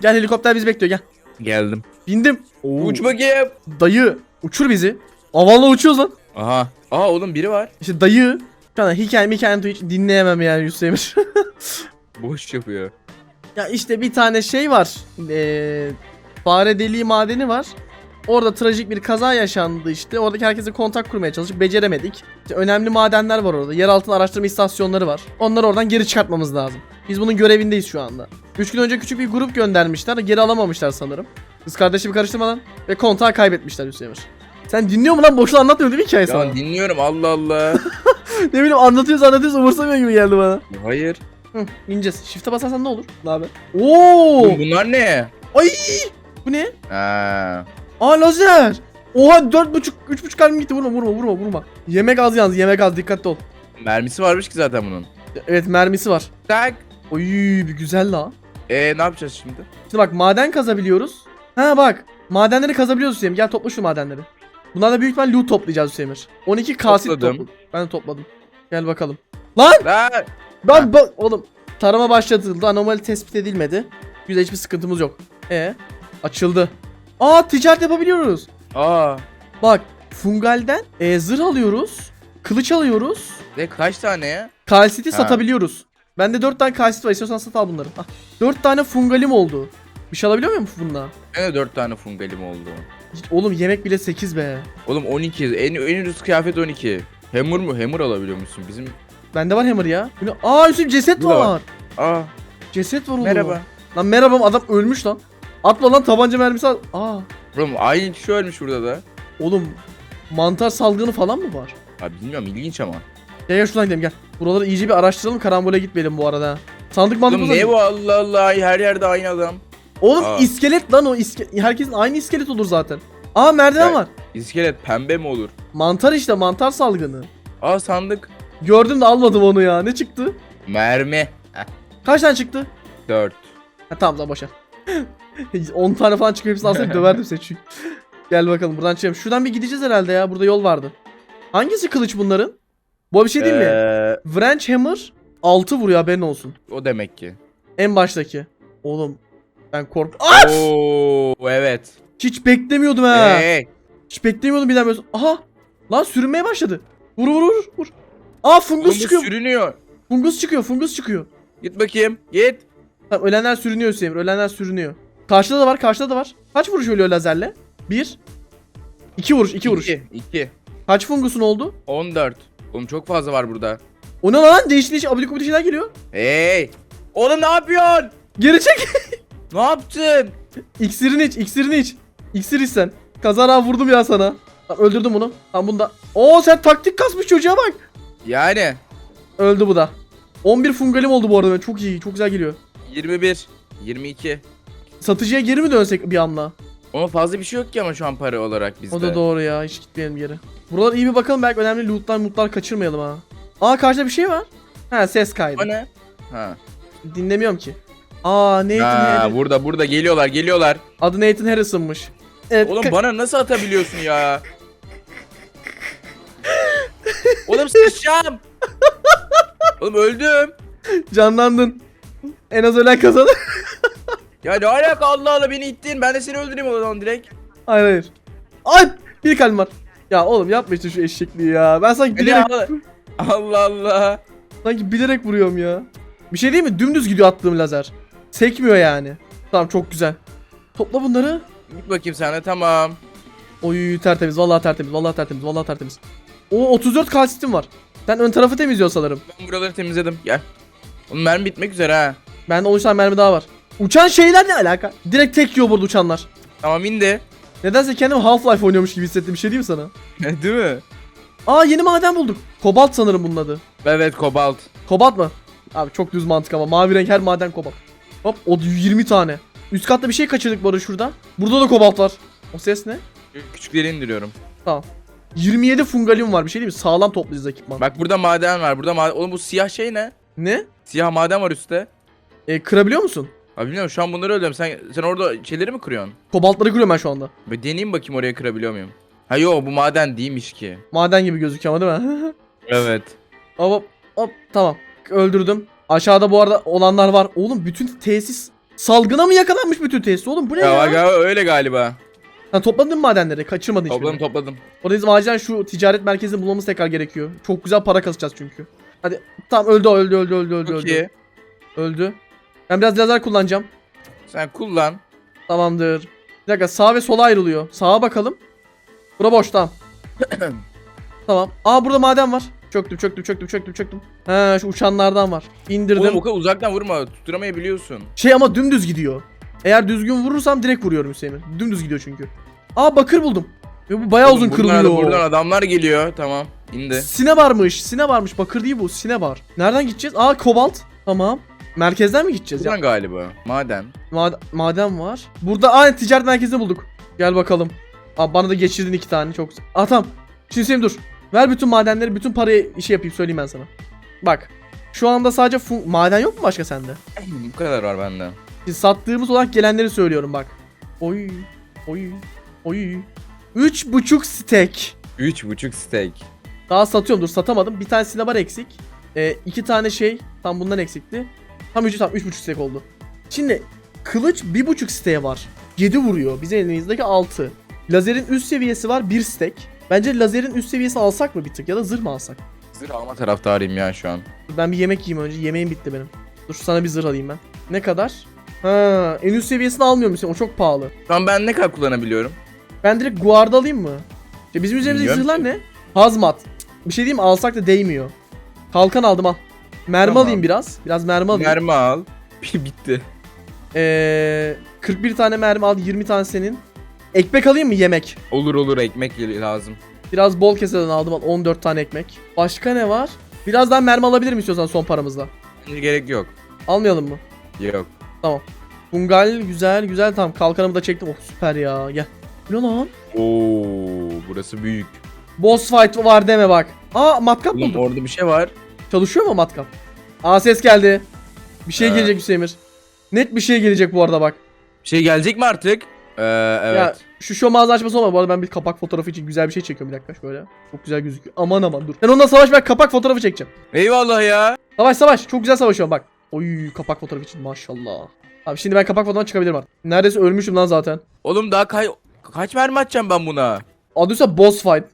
Gel helikopter bizi bekliyor gel. Geldim. Bindim. Oo. Uç bakayım. Dayı uçur bizi. Avanla uçuyoruz lan. Aha. Aa oğlum biri var. İşte dayı. Şu anda hikaye hikaye hiç dinleyemem yani Yusuf Emir. Boş yapıyor. ya işte bir tane şey var. Ee, fare deliği madeni var. Orada trajik bir kaza yaşandı işte. Oradaki herkese kontak kurmaya çalışıp beceremedik. İşte önemli madenler var orada. Yeraltı araştırma istasyonları var. Onları oradan geri çıkartmamız lazım. Biz bunun görevindeyiz şu anda. 3 gün önce küçük bir grup göndermişler. Geri alamamışlar sanırım. Kız kardeşimi karıştırmadan. Ve kontağı kaybetmişler Hüseyin. Sen dinliyor mu lan? Boşuna anlatmıyor değil mi hikaye sana? Ya dinliyorum Allah Allah. ne bileyim anlatıyoruz anlatıyoruz umursamıyor gibi geldi bana. Hayır. Hı, ineceğiz. Shift'e basarsan ne olur? Ne haber? Oo! Bunlar ne? Ay! Bu ne? Ha. Aa lazer. Oha 4.5 3.5 kalbim gitti. Vurma vurma vurma vurma. Yemek az yalnız yemek az dikkatli ol. Mermisi varmış ki zaten bunun. Evet mermisi var. Tak. Oy bir güzel la. Ee ne yapacağız şimdi? Şimdi bak maden kazabiliyoruz. Ha bak. Madenleri kazabiliyoruz Hüseyin. Gel topla şu madenleri. Bunlarla büyük ihtimal loot toplayacağız Hüseyin. 12 kasit Topladım. topladım. Ben de topladım. Gel bakalım. Lan! Lan. Ben bak oğlum. Tarama başlatıldı. Anomali tespit edilmedi. Güzel hiçbir sıkıntımız yok. E açıldı. Aa ticaret yapabiliyoruz. Aa. Bak fungalden e, zırh alıyoruz. Kılıç alıyoruz. Ve kaç tane ya? Kalsiti Ha. satabiliyoruz. Bende 4 tane kalsit var. İstiyorsan sat al bunları. Ah, 4 tane fungalim oldu. Bir şey alabiliyor muyum bununla? Ben de 4 tane fungalim oldu. Oğlum yemek bile 8 be. Oğlum 12. En, en ucuz kıyafet 12. Hammer mu? Hammer alabiliyor musun? Bizim... Bende var hammer ya. Aa Yusuf ceset var. var. Aa. Ceset var oğlum. Merhaba. Lan merhaba adam ölmüş lan. Atla lan tabanca mermisi al. Aa. Oğlum aynı kişi ölmüş burada da. Oğlum mantar salgını falan mı var? Abi bilmiyorum ilginç ama. Gel gel şuradan gidelim gel. Buraları iyice bir araştıralım karambole gitmeyelim bu arada. Sandık mandık Oğlum ne bu Allah Allah her yerde aynı adam. Oğlum Aa. iskelet lan o iske Herkesin aynı iskelet olur zaten. Aa merdiven Ya- var. İskelet pembe mi olur? Mantar işte mantar salgını. Aa sandık. Gördüm de almadım onu ya. Ne çıktı? Mermi. Kaç tane çıktı? 4. Ha tamam tamam boşver. 10 tane falan çıkıyor hepsini alsaydım döverdim seni çünkü. Gel bakalım buradan çıkalım. Şuradan bir gideceğiz herhalde ya. Burada yol vardı. Hangisi kılıç bunların? Bu bir şey değil mi? Ee, Wrench Hammer 6 vuruyor haberin olsun. o demek ki. En baştaki. Oğlum ben kork... Aa! Oo evet. Hiç beklemiyordum ha. Hey. Hiç beklemiyordum birden böyle. Aha! Lan sürünmeye başladı. Vur vur vur vur. Aa fungus Oğlum bu çıkıyor. sürünüyor. Fungus çıkıyor. Fungus çıkıyor. Git bakayım. Git. Tamam ölenler sürünüyor Hüseyin. Ölenler sürünüyor. Karşıda da var. Karşıda da var. Kaç vuruş ölüyor lazerle? Bir. İki vuruş. iki vuruş. 2. 2. Kaç fungusun oldu? 14. Oğlum çok fazla var burada. O ne lan? Değişik değişik abidik gubidik şeyler geliyor. Hey. Oğlum ne yapıyorsun? Geri çek. Ne yaptın? İksirini iç. iksirini iç. İksir iç sen. Kazara vurdum ya sana. Öldürdüm bunu. Tamam bunda. Oo sen taktik kasmış çocuğa bak. Yani. Öldü bu da. 11 fungalim oldu bu arada. Çok iyi. Çok güzel geliyor. 21. 22. Satıcıya geri mi dönsek bir anda? Ama fazla bir şey yok ki ama şu an para olarak bizde. O da doğru ya. Hiç gitmeyelim geri. Buralar iyi bir bakalım. Belki önemli lootlar mutlar kaçırmayalım ha. Aa karşıda bir şey var. Ha ses kaydı. O ne? Ha. Dinlemiyorum ki. Aa Nathan Ha, Harris. burada burada geliyorlar geliyorlar. Adı Nathan Harrison'mış. Evet. Oğlum bana nasıl atabiliyorsun ya? Oğlum sıçacağım. Oğlum öldüm. canlandın. En az ölen kazanır. Ya ne alaka Allah Allah beni ittin. Ben de seni öldüreyim o zaman direkt. hayır hayır. Ay bir kalbim var. Ya oğlum yapma işte şu eşekliği ya. Ben sanki bilerek, Allah. Allah Allah. sanki bilerek vuruyorum ya. Bir şey değil mi? Dümdüz gidiyor attığım lazer. Sekmiyor yani. Tamam çok güzel. Topla bunları. Git bakayım sen de tamam. Oy tertemiz. Vallahi tertemiz. Vallahi tertemiz. Vallahi tertemiz. O 34 kalsitim var. Sen ön tarafı temizliyorsun sanırım. Ben buraları temizledim. Gel. Oğlum mermi bitmek üzere ha. Bende 13 tane mermi daha var. Uçan şeyler ne alaka? Direkt tek yiyor burada uçanlar. Tamam indi. Nedense kendimi Half-Life oynuyormuş gibi hissettim. Bir şey diyeyim mi sana? Değil mi? Aa yeni maden bulduk. Kobalt sanırım bunun adı. Evet kobalt. Kobalt mı? Abi çok düz mantık ama mavi renk her maden kobalt. Hop o 20 tane. Üst katta bir şey kaçırdık arada şurada. Burada da kobalt var. O ses ne? Küçükleri indiriyorum. 27 fungalim var bir şey değil mi? Sağlam toplayacağız ekipman. Bak burada maden var. Burada maden. Oğlum bu siyah şey ne? Ne? Siyah maden var üstte. E, kırabiliyor musun? Abi bilmiyorum şu an bunları öldüm. Sen sen orada şeyleri mi kırıyorsun? Kobaltları kırıyorum ben şu anda. Bir deneyeyim bakayım oraya kırabiliyor muyum? Ha yo bu maden değilmiş ki. Maden gibi gözüküyor ama değil mi? Evet. hop hop tamam. Öldürdüm. Aşağıda bu arada olanlar var. Oğlum bütün tesis Salgına mı yakalanmış bütün tesis oğlum bu ne Ya, ya? aga öyle galiba. Ha, topladın mı madenleri? Kaçırmadın hiçbirini. Topladım topladım. Orada bizim acilen şu ticaret merkezini bulmamız tekrar gerekiyor. Çok güzel para kasacağız çünkü. Hadi tamam öldü öldü öldü öldü öldü Çok öldü. iyi. Öldü. Ben biraz lazer kullanacağım. Sen kullan. Tamamdır. Bir dakika sağ ve sola ayrılıyor. Sağa bakalım. Bura boş tamam. tamam. Aa burada maden var. Çöktüm çöktüm çöktüm çöktüm çöktüm. He şu uçanlardan var. İndirdim. Oğlum o kadar uzaktan vurma. Tutturamayabiliyorsun. Şey ama dümdüz gidiyor. Eğer düzgün vurursam direkt vuruyorum Hüseyin. Dümdüz gidiyor çünkü. Aa bakır buldum. Ve bu bayağı uzun Oğlum buradan- kırılıyor. Buradan adamlar geliyor. Tamam. indi. Sine varmış. Sine varmış. Bakır değil bu. Sine var. Nereden gideceğiz? Aa kobalt. Tamam. Merkezden mi gideceğiz ya? Buradan galiba. Maden. Mad- maden var. Burada aynı ticaret merkezini bulduk. Gel bakalım. Aa bana da geçirdin iki tane çok güzel. Aa tamam. Şimdi Hüseyin dur. Ver bütün madenleri, bütün parayı işe yapayım söyleyeyim ben sana. Bak. Şu anda sadece maden yok mu başka sende? Bu kadar var bende. Biz sattığımız olarak gelenleri söylüyorum bak. Oy. Oy. Oy. Üç buçuk stek. 3.5 steak. Daha satıyorum dur satamadım. Bir tane silah eksik. Ee, iki tane şey tam bundan eksikti. Tam üç, tam üç buçuk stek oldu. Şimdi kılıç bir buçuk steğe var. 7 vuruyor. Bizim elimizdeki 6. Lazerin üst seviyesi var 1 stek. Bence lazerin üst seviyesi alsak mı bir tık ya da zırh mı alsak? Zırh alma taraftarıyım ya şu an. Ben bir yemek yiyeyim önce. Yemeğim bitti benim. Dur sana bir zırh alayım ben. Ne kadar? Ha, en üst seviyesini almıyor musun? O çok pahalı. An ben ne kadar kullanabiliyorum? Ben direkt guard alayım mı? İşte bizim üzerimizdeki zırhlar ne? Hazmat. Bir şey diyeyim? Alsak da değmiyor. Kalkan aldım al. Mermi Tamam. alayım biraz. Biraz mermi alayım. Mermi al. Bitti. Ee, 41 tane mermi al. 20 tane senin. Ekmek alayım mı? Yemek. Olur olur ekmek gel- lazım. Biraz bol keseden aldım al. 14 tane ekmek. Başka ne var? Biraz daha mermi alabilir mi istiyorsan son paramızla? Bence gerek yok. Almayalım mı? Yok. Bungal güzel güzel tamam kalkanımı da çektim. Oh süper ya gel. Bu Ne lan? Oo, burası büyük. Boss fight var deme bak. Aa matkap Oğlum buldum. orada bir şey var. Çalışıyor mu matkap? Aa ses geldi. Bir şey Ha. gelecek Hüseyin'ir. Net bir şey gelecek bu arada bak. Bir şey gelecek mi artık? Ee, evet. Ya şu show mağaza açması olmadı. Bu arada ben bir kapak fotoğrafı için güzel bir şey çekiyorum bir dakika şöyle. Çok güzel gözüküyor. Aman aman dur. Ben onunla savaş ben kapak fotoğrafı çekeceğim. Eyvallah ya. Savaş savaş. Çok güzel savaşıyorum bak. Oy kapak fotoğrafı için maşallah. Abi şimdi ben kapak fotoğrafına çıkabilirim artık. Neredeyse ölmüşüm lan zaten. Oğlum daha kay kaç mermi atacağım ben buna? Adı boss fight.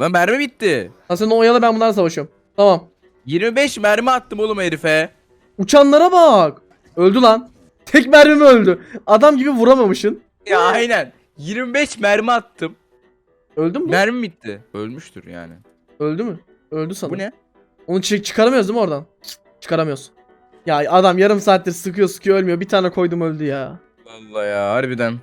Lan mermi bitti. Ha sen oyala ben bunlarla savaşıyorum. Tamam. 25 mermi attım oğlum herife. Uçanlara bak. Öldü lan. Tek mermi mi öldü? Adam gibi vuramamışsın. Ya aynen. 25 mermi attım. Öldün mü? Mermi bitti. Ölmüştür yani. Öldü mü? Öldü sanırım. Bu ne? Onu çık çıkaramıyoruz değil mi oradan? Çıkaramıyoruz. Ya adam yarım saattir sıkıyor sıkıyor ölmüyor. Bir tane koydum öldü ya. Allah ya harbiden.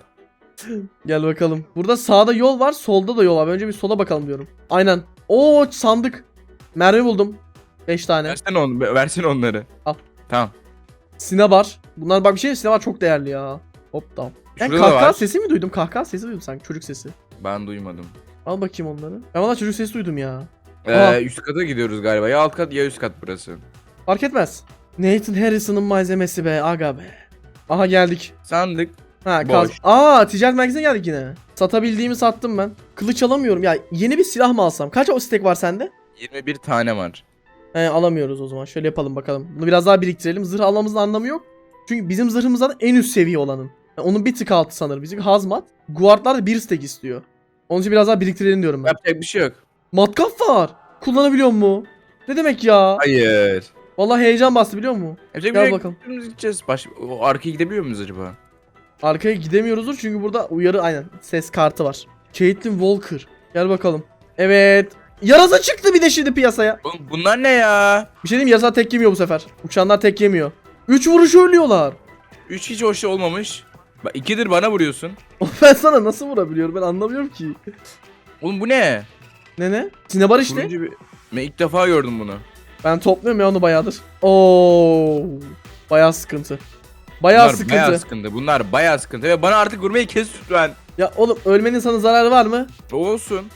Gel bakalım. Burada sağda yol var, solda da yol var. Önce bir sola bakalım diyorum. Aynen. Oo sandık. Mermi buldum. 5 tane. Versene, on, versene onları. Al. Tamam. Sinebar. Bunlar bak bir şey Sinebar çok değerli ya. Hop tamam. Ben Şurada da kahkaha var. sesi mi duydum? Kahkaha sesi duydum sanki çocuk sesi. Ben duymadım. Al bakayım onları. Ben valla çocuk sesi duydum ya. Ee, üst kata gidiyoruz galiba. Ya alt kat ya üst kat burası. Fark etmez. Nathan Harrison'ın malzemesi be aga be. Aha geldik. Sandık. Ha Boş. kaz. Aa ticaret merkezine geldik yine. Satabildiğimi sattım ben. Kılıç alamıyorum ya. Yeni bir silah mı alsam? Kaç o stek var sende? 21 tane var. He alamıyoruz o zaman. Şöyle yapalım bakalım. Bunu biraz daha biriktirelim. Zırh almamızın anlamı yok. Çünkü bizim zırhımız zaten en üst seviye olanın. Yani onun bir tık altı sanırım. Bizim hazmat. Guardlar da bir stek istiyor. Onun için biraz daha biriktirelim diyorum ben. Yapacak bir şey yok. Matkap var. Kullanabiliyor mu? Ne demek ya? Hayır. Vallahi heyecan bastı biliyor musun? Yapacak bir Gel şey yok. bakalım. Dümdüz gideceğiz. Baş... O arkaya gidebiliyor muyuz acaba? Arkaya gidemiyoruzdur çünkü burada uyarı aynen ses kartı var. Caitlyn Walker. Gel bakalım. Evet. Yarasa çıktı bir de şimdi piyasaya. Oğlum bunlar ne ya? Bir şey diyeyim yarasa tek yemiyor bu sefer. Uçanlar tek yemiyor. 3 vuruş ölüyorlar. 3 hiç hoş olmamış. Bak ikidir bana vuruyorsun. ben sana nasıl vurabiliyorum ben anlamıyorum ki. Oğlum bu ne? Ne ne? Sinebar işte. Turuncu bir... Ben ilk defa gördüm bunu. Ben topluyorum ya onu bayağıdır. Oo. Bayağı sıkıntı. Bayağı Bunlar sıkıntı. bayağı sıkıntı. Bunlar bayağı sıkıntı. Ve bana artık vurmayı kes lütfen. Ya oğlum ölmenin sana zararı var mı? Olsun.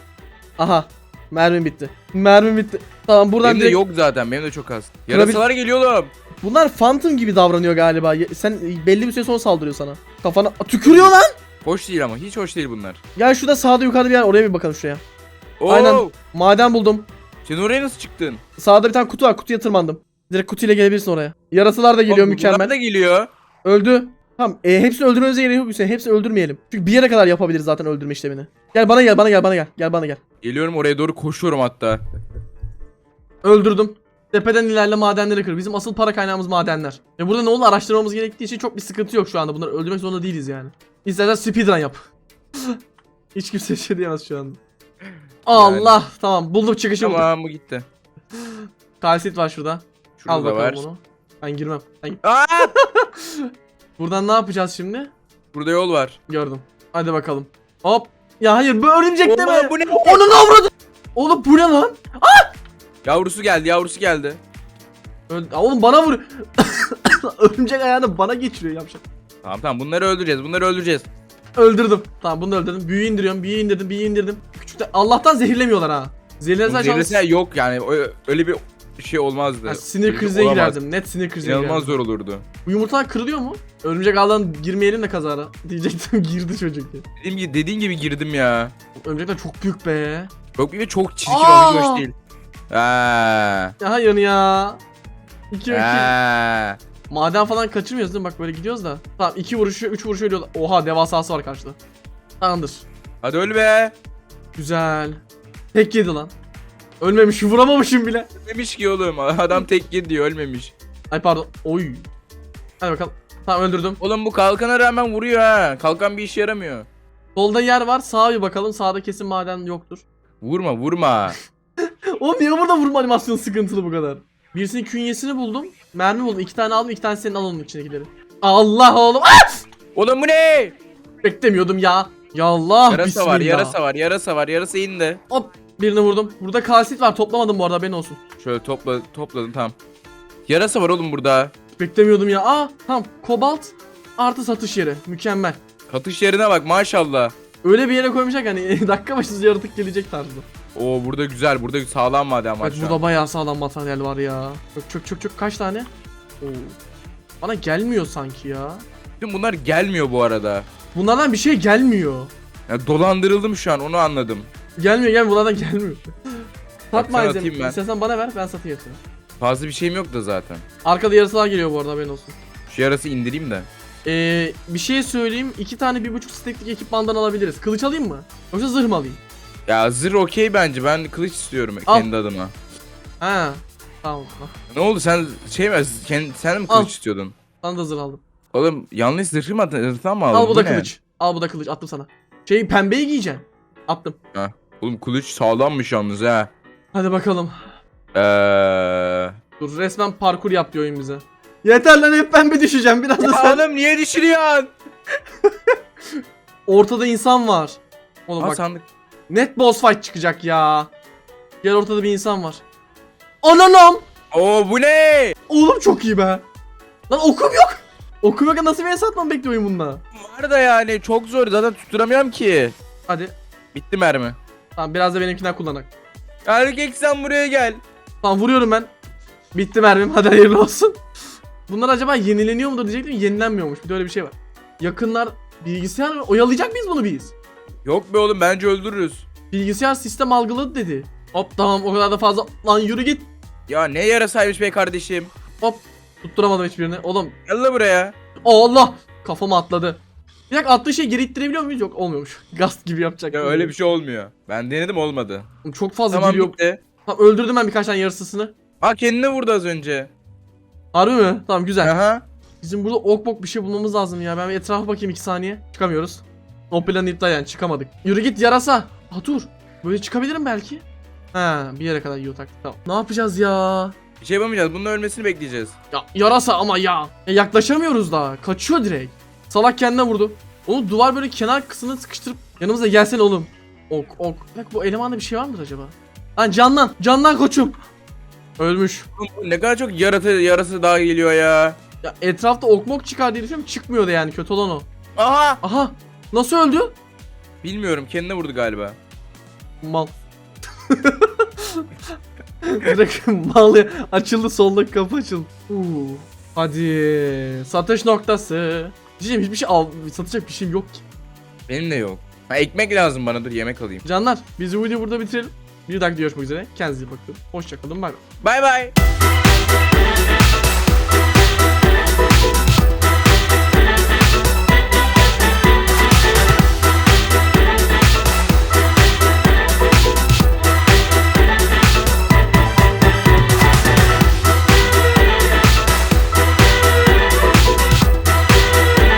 Aha. Mermim bitti. Mermim bitti. Tamam buradan Benim de direkt... yok zaten. Benim de çok az. Yarasalar geliyor oğlum. Bunlar Phantom gibi davranıyor galiba. Ya- Sen belli bir süre sonra saldırıyor sana. Kafana Aa, tükürüyor lan. Hoş değil ama. Hiç hoş değil bunlar. Gel şurada sağda yukarıda bir yer oraya bir bakalım şuraya. Oo! Aynen. Maden buldum. Sen oraya nasıl çıktın? Sağda bir tane kutu var. Kutuya tırmandım. Direkt kutuyla gelebilirsin oraya. Yarasalar da geliyor Oğlum, mükemmel. Bunlar da geliyor. Öldü. Tamam e, hepsini öldürmemize gerek yok Hüseyin. Hepsini öldürmeyelim. Çünkü bir yere kadar yapabiliriz zaten öldürme işlemini. Gel bana gel bana gel bana gel. Gel bana gel. Geliyorum oraya doğru koşuyorum hatta. Öldürdüm. Tepeden ilerle madenleri kır. Bizim asıl para kaynağımız madenler. Ve burada ne olur araştırmamız gerektiği için çok bir sıkıntı yok şu anda. Bunları öldürmek zorunda değiliz yani. İstersen speedrun yap. Hiç kimse şey diyemez şu anda. Allah tamam bulduk çıkışı bulduk. Tamam bu gitti. Kalsit var şurada. Şurada Al bakalım var. bunu. Ben girmem. Ben... Buradan ne yapacağız şimdi? Burada yol var. Gördüm. Hadi bakalım. Hop. Ya hayır bu örümcek deme. Oğlum bu ne? Onu ne? Oğlum bu ne lan? Yavrusu geldi yavrusu geldi. Öl- Oğlum bana vur. örümcek ayağını bana geçiriyor yapacak. Tamam tamam bunları öldüreceğiz bunları öldüreceğiz. Öldürdüm. Tamam bunu da öldürdüm. Büyü indiriyorum. Büyü indirdim. Büyü indirdim. Küçükte Allah'tan zehirlemiyorlar ha. An Zehirlese yok yani ö- öyle bir şey olmazdı. Ha, sinir krizine olamaz. girerdim. Net sinir krizine İnanılmaz girerdim. zor olurdu. Bu yumurtalar kırılıyor mu? Örümcek ağdan girmeyelim de kazara. Diyecektim girdi çocuk ya. Dediğim gibi dediğin gibi girdim ya. Örümcekler çok büyük be. Çok bir de çok çirkin Aa! olmuş değil. Ha. Ya hayır ya. 2 2. Ha. Maden falan kaçırmıyoruz değil mi? Bak böyle gidiyoruz da. Tamam 2 vuruşu 3 vuruşu ölüyorlar. Oha devasası var karşıda. Tamamdır. Hadi öl be. Güzel. Tek yedi lan. Ölmemiş vuramamışım bile. Ölmemiş ki oğlum. Adam tek yedi diyor ölmemiş. Ay pardon. Oy. Hadi bakalım. Tamam öldürdüm. Oğlum bu kalkana rağmen vuruyor ha. Kalkan bir işe yaramıyor. Solda yer var. Sağa bir bakalım. Sağda kesin maden yoktur. Vurma vurma. Oğlum niye burada vurma animasyonu sıkıntılı bu kadar? Birisinin künyesini buldum. Mermi buldum. İki tane aldım. iki tane senin al onun içindekileri. Allah oğlum. Ah! Oğlum bu ne? Beklemiyordum ya. Ya Allah. Yarasa bismillah. var yarasa var yarasa var yarasa indi. Hop. Birini vurdum. Burada kalsit var. Toplamadım bu arada. Ben olsun. Şöyle topla topladım tamam. Yarasa var oğlum burada. Beklemiyordum ya. Aa tamam. Kobalt artı satış yeri. Mükemmel. Katış yerine bak maşallah. Öyle bir yere ki hani dakika başı yaratık gelecek tarzı. Oo burada güzel burada sağlam maden var Bak şu an. burada bayağı sağlam materyal var ya. Çok çok çok çok kaç tane? Oo. Bana gelmiyor sanki ya. Bütün bunlar gelmiyor bu arada. Bunlardan bir şey gelmiyor. Ya dolandırıldım şu an onu anladım. Gelmiyor gelmiyor bunlardan gelmiyor. Sat sana malzeme. atayım ben. İstersen bana ver ben satayım hepsini. Fazla bir şeyim yok da zaten. Arkada yarısılar geliyor bu arada haberin olsun. Şu yarası indireyim de. Ee, bir şey söyleyeyim. iki tane bir buçuk steklik ekipmandan alabiliriz. Kılıç alayım mı? Yoksa zırh mı alayım? Ya zırh okey bence ben kılıç istiyorum Al. kendi adıma. Ha. Tamam. al. Ne oldu sen şey mi sen, sen de mi Al. kılıç istiyordun? Sana da zırh aldım. Oğlum yanlış zırhı mı attın? Zırhtan mı aldın? Al bu da ne? kılıç. Al bu da kılıç. Attım sana. Şey pembeyi giyeceksin. Attım. Oğlum kılıç sağlammış yalnız ha. Hadi bakalım. Eee... Dur resmen parkur yap diyor oyun bize. Yeter lan hep ben bir düşeceğim biraz da sen. oğlum niye düşürüyorsun? Ortada insan var. Oğlum Al bak sandık. net boss fight çıkacak ya. Gel ortada bir insan var. Ananam. Oo bu ne? Oğlum çok iyi be. Lan okum yok. Okum yok nasıl bir hesapla bekliyor oyun bununla. Var da yani çok zor zaten tutturamıyorum ki. Hadi. Bitti mermi. Tamam biraz da benimkinden kullanak. Erkek sen buraya gel. Tamam vuruyorum ben. Bitti mermim hadi hayırlı olsun. Bunlar acaba yenileniyor mudur diyecektim yenilenmiyormuş bir de öyle bir şey var. Yakınlar bilgisayar oyalayacak mıyız bunu biz? Yok be oğlum bence öldürürüz. Bilgisayar sistem algıladı dedi. Hop tamam o kadar da fazla. Lan yürü git. Ya ne yarasaymış be kardeşim. Hop. Tutturamadım hiçbirini. Oğlum Gel la buraya. Allah. Kafama atladı. Bir dakika attığı şeyi geri ittirebiliyor muyuz? Yok olmuyormuş. Gast gibi yapacak. Ya öyle bir şey olmuyor. Ben denedim olmadı. Çok fazla Tamam geliyor. bitti. Tamam, öldürdüm ben birkaç tane yarısısını. Aa kendine vurdu az önce. Harbi mi? Tamam güzel. Aha. Bizim burada ok bok bir şey bulmamız lazım ya. Ben bir etrafa bakayım 2 saniye. Çıkamıyoruz. O planı iptal yani çıkamadık. Yürü git yarasa. Ha dur. Böyle çıkabilirim belki. Ha bir yere kadar yiyor taktik. Tamam. Ne yapacağız ya? Bir şey yapamayacağız. Bunun ölmesini bekleyeceğiz. Ya yarasa ama ya. ya yaklaşamıyoruz daha. Kaçıyor direkt. Salak kendine vurdu. Oğlum duvar böyle kenar kısmını sıkıştırıp yanımıza gelsene oğlum. Ok ok. Bak bu elemanda bir şey var mıdır acaba? Lan canlan. Canlan koçum. Ölmüş. Ne kadar çok yaratı yarası daha geliyor ya. Ya etrafta ok mok çıkar diye düşünüyorum. Çıkmıyordu yani kötü olan o. Aha. Aha. Nasıl öldü? Bilmiyorum kendine vurdu galiba. Mal. Direkt mal ya. açıldı soldaki kapı açıldı. Uuu. Hadi. Satış noktası. Diyeceğim hiçbir şey al satacak bir şeyim yok ki. Benim de yok. Ha, ekmek lazım bana dur yemek alayım. Canlar biz bu videoyu burada bitirelim. Bir dakika görüşmek üzere. Kendinize iyi bakın. Hoşçakalın. Bay bay. Bay bay.